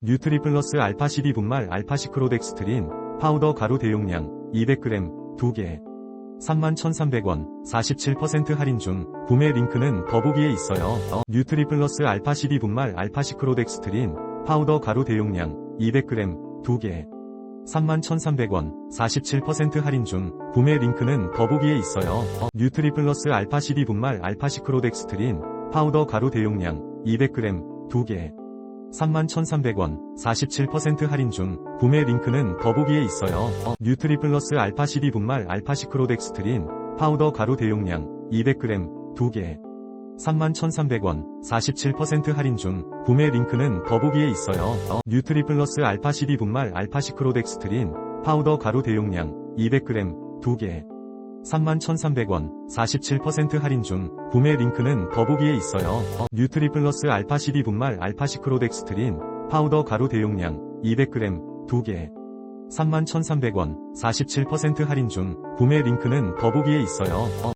뉴트리 플러스 알파 12분말 알파 시크로덱스트린 파우더 가루 대용량 200g 2개 31,300원 47% 할인 중 구매 링크는 더보기에 있어요. 어, 뉴트리 플러스 알파 12분말 알파 시크로덱스트린 파우더 가루 대용량 200g 2개 31,300원 47% 할인 중 구매 링크는 더보기에 있어요. 어, 뉴트리 플러스 알파 12분말 알파 시크로덱스트린 파우더 가루 대용량 200g 2개 31,300원 47% 할인 중 구매 링크는 더보기에 있어요. 어, 뉴트리 플러스 알파 12분말 알파 시크로덱스트린 파우더 가루 대용량 200g 2개 31,300원 47% 할인 중 구매 링크는 더보기에 있어요. 어, 뉴트리 플러스 알파 12분말 알파 시크로덱스트린 파우더 가루 대용량 200g 2개 31,300원 47% 할인 중 구매 링크는 더보기에 있어요. 어, 뉴트리 플러스 알파 12 분말 알파 시크로덱스트린 파우더 가루 대용량 200g 2개 31,300원 47% 할인 중 구매 링크는 더보기에 있어요. 어,